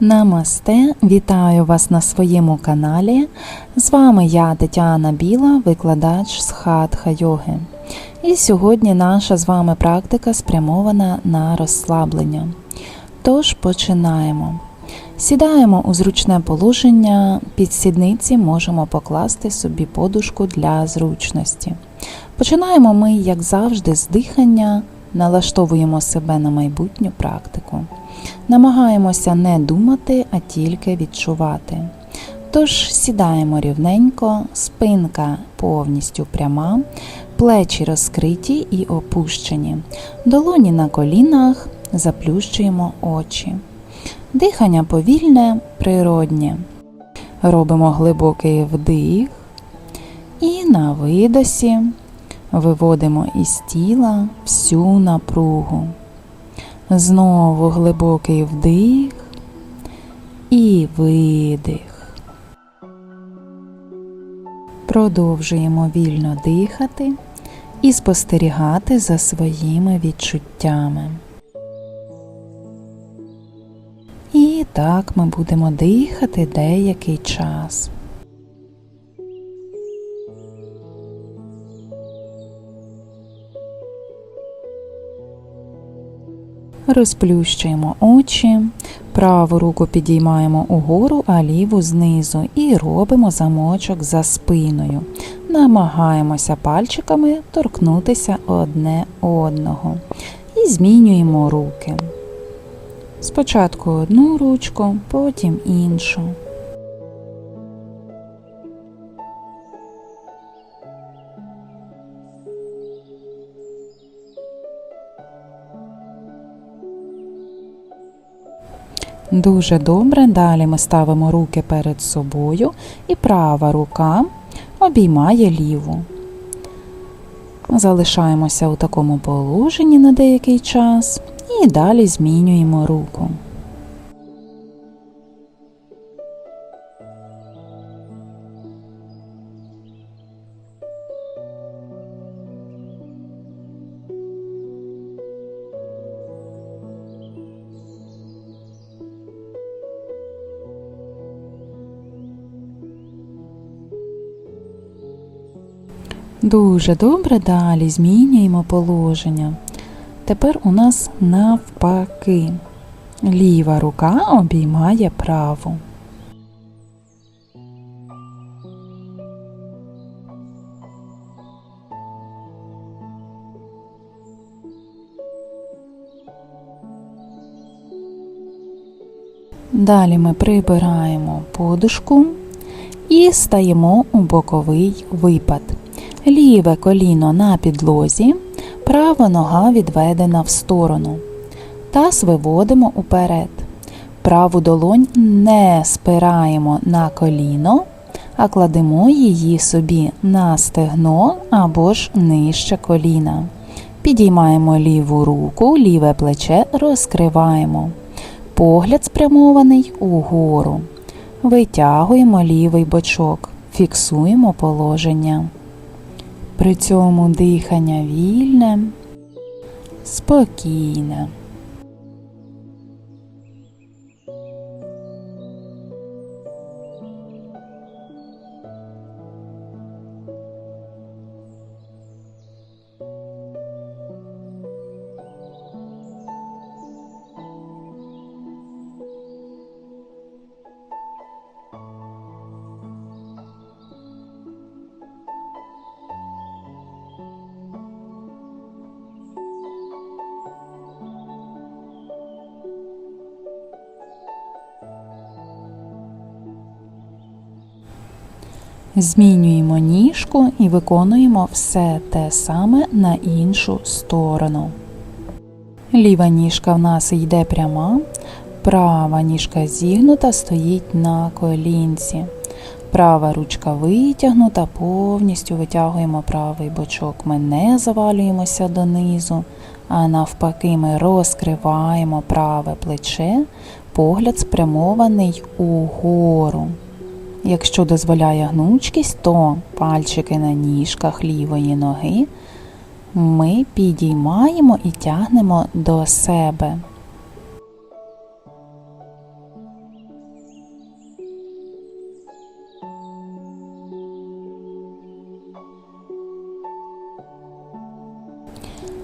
Намасте, вітаю вас на своєму каналі. З вами я, Тетяна Біла, викладач з хатха йоги. І сьогодні наша з вами практика спрямована на розслаблення. Тож починаємо. Сідаємо у зручне положення, під сідниці можемо покласти собі подушку для зручності. Починаємо ми, як завжди, з дихання, налаштовуємо себе на майбутню практику. Намагаємося не думати, а тільки відчувати. Тож сідаємо рівненько, спинка повністю пряма, плечі розкриті і опущені, долоні на колінах, заплющуємо очі. Дихання повільне, природнє. Робимо глибокий вдих і на видосі виводимо із тіла всю напругу. Знову глибокий вдих і видих. Продовжуємо вільно дихати і спостерігати за своїми відчуттями. І так ми будемо дихати деякий час. Розплющуємо очі, праву руку підіймаємо угору, а ліву знизу і робимо замочок за спиною. Намагаємося пальчиками торкнутися одне одного і змінюємо руки. Спочатку одну ручку, потім іншу. Дуже добре. Далі ми ставимо руки перед собою, і права рука обіймає ліву. Залишаємося у такому положенні на деякий час і далі змінюємо руку. Дуже добре далі змінюємо положення. Тепер у нас навпаки. Ліва рука обіймає праву. Далі ми прибираємо подушку і стаємо у боковий випад. Ліве коліно на підлозі, права нога відведена в сторону. Таз виводимо уперед. Праву долонь не спираємо на коліно, а кладемо її собі на стегно або ж нижче коліна. Підіймаємо ліву руку, ліве плече розкриваємо. Погляд спрямований угору. Витягуємо лівий бочок, фіксуємо положення. При цьому дихання вільне, спокійне. Змінюємо ніжку і виконуємо все те саме на іншу сторону. Ліва ніжка в нас йде пряма, права ніжка зігнута стоїть на колінці. Права ручка витягнута, повністю витягуємо правий бочок. Ми не завалюємося донизу, а навпаки, ми розкриваємо праве плече, погляд спрямований угору. Якщо дозволяє гнучкість, то пальчики на ніжках лівої ноги ми підіймаємо і тягнемо до себе.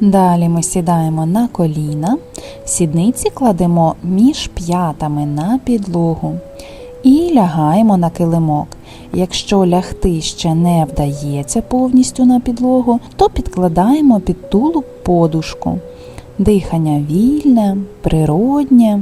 Далі ми сідаємо на коліна, сідниці кладемо між п'ятами на підлогу і лягаємо на килимок. Якщо лягти ще не вдається повністю на підлогу, то підкладаємо під тулуб подушку. Дихання вільне, природнє.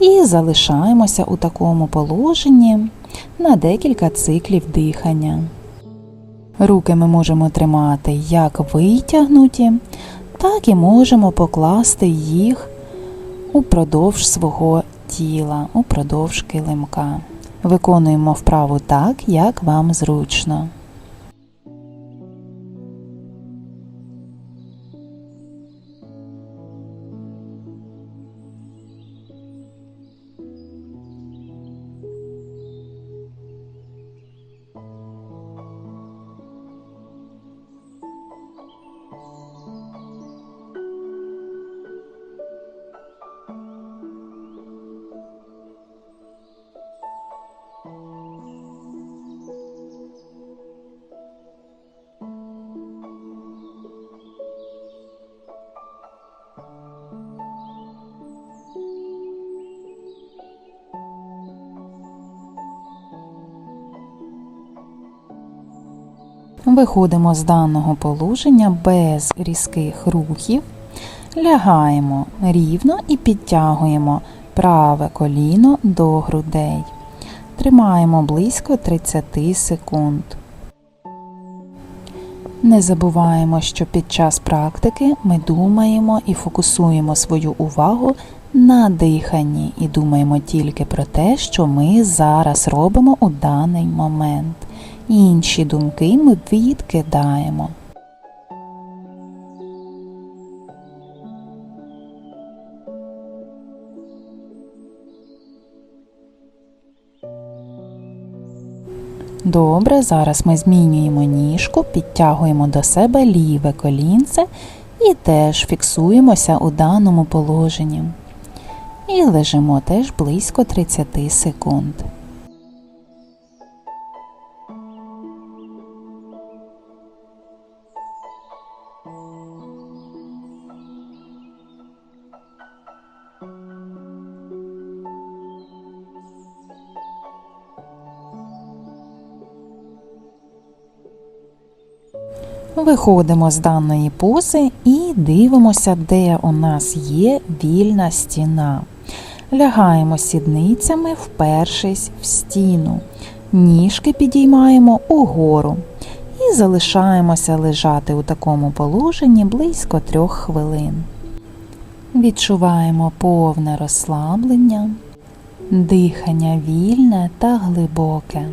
І залишаємося у такому положенні на декілька циклів дихання. Руки ми можемо тримати як витягнуті, так і можемо покласти їх упродовж свого тіла, упродовж килимка. Виконуємо вправу так, як вам зручно. Виходимо з даного положення без різких рухів, лягаємо рівно і підтягуємо праве коліно до грудей. Тримаємо близько 30 секунд. Не забуваємо, що під час практики ми думаємо і фокусуємо свою увагу на диханні і думаємо тільки про те, що ми зараз робимо у даний момент. Інші думки ми відкидаємо. Добре, зараз ми змінюємо ніжку, підтягуємо до себе ліве колінце і теж фіксуємося у даному положенні. І лежимо теж близько 30 секунд. Виходимо з даної пози і дивимося, де у нас є вільна стіна. Лягаємо сідницями, впершись в стіну. Ніжки підіймаємо угору і залишаємося лежати у такому положенні близько трьох хвилин. Відчуваємо повне розслаблення, дихання вільне та глибоке.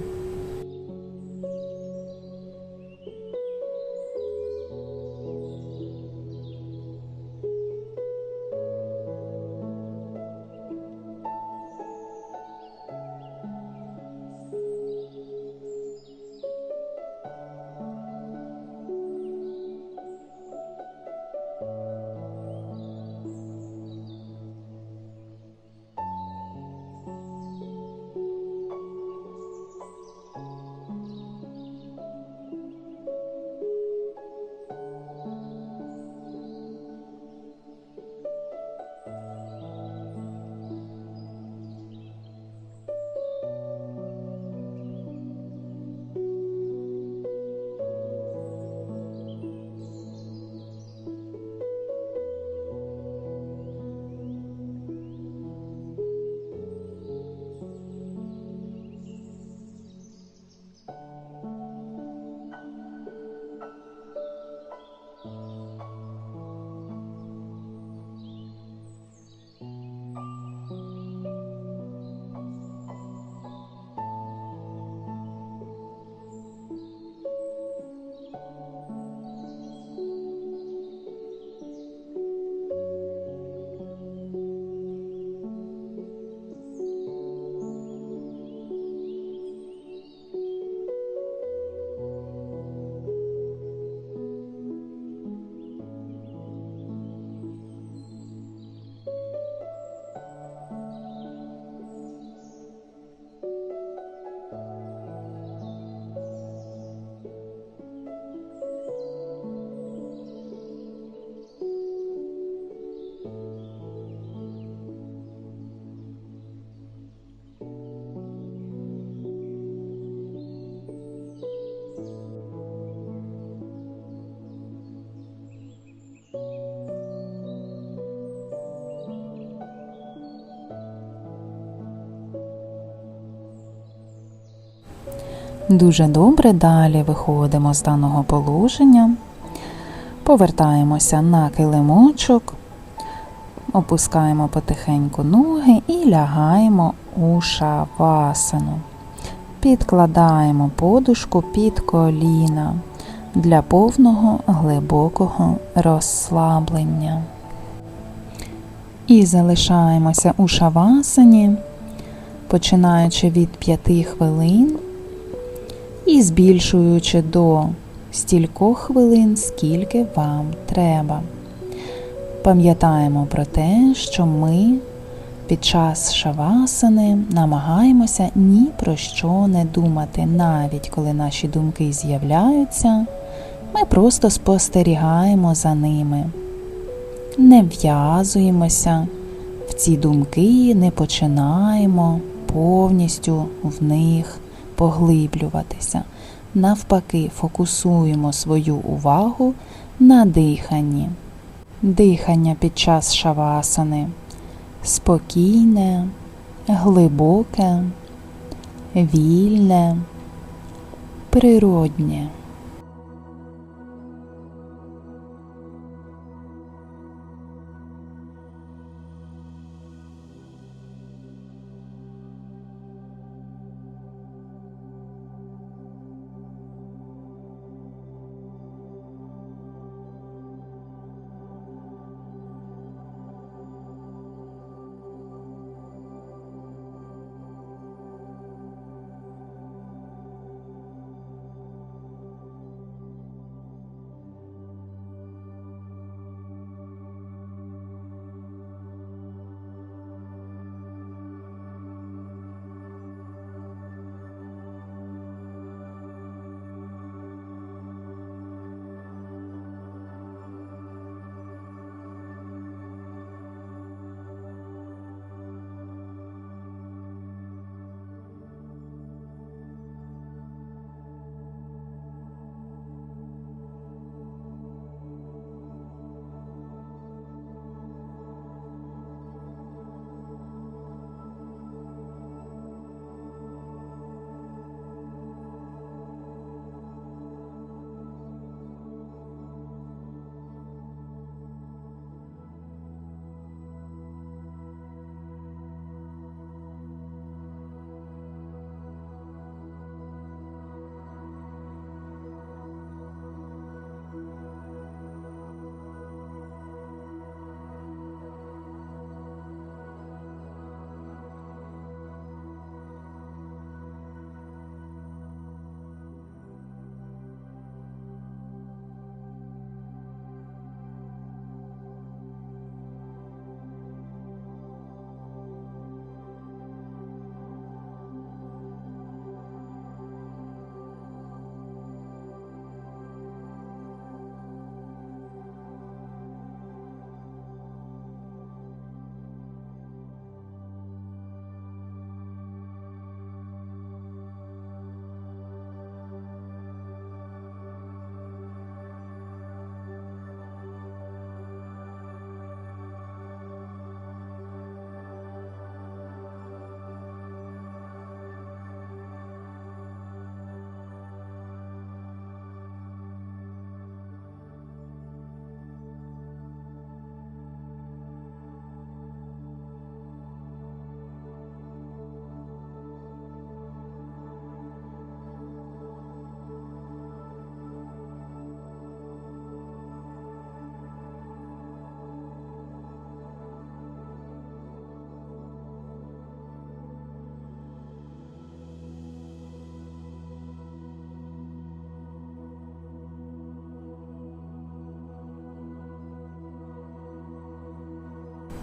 Дуже добре. Далі виходимо з даного положення, повертаємося на килимочок, опускаємо потихеньку ноги і лягаємо у шавасану. Підкладаємо подушку під коліна для повного глибокого розслаблення. І залишаємося у шавасані, починаючи від 5 хвилин і збільшуючи до стількох хвилин, скільки вам треба. Пам'ятаємо про те, що ми під час шавасани намагаємося ні про що не думати, навіть коли наші думки з'являються, ми просто спостерігаємо за ними, не в'язуємося в ці думки, не починаємо повністю в них поглиблюватися. Навпаки, фокусуємо свою увагу на диханні. Дихання під час шавасани спокійне, глибоке, вільне, природнє.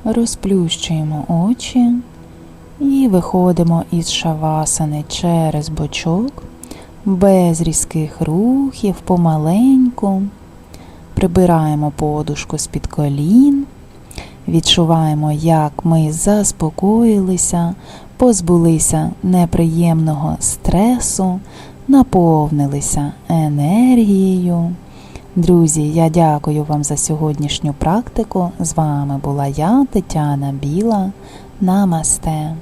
Розплющуємо очі і виходимо із шавасани через бочок, без різких рухів, помаленьку. Прибираємо подушку з-під колін, відчуваємо, як ми заспокоїлися, позбулися неприємного стресу, наповнилися енергією. Друзі, я дякую вам за сьогоднішню практику. З вами була я, Тетяна Біла. Намасте.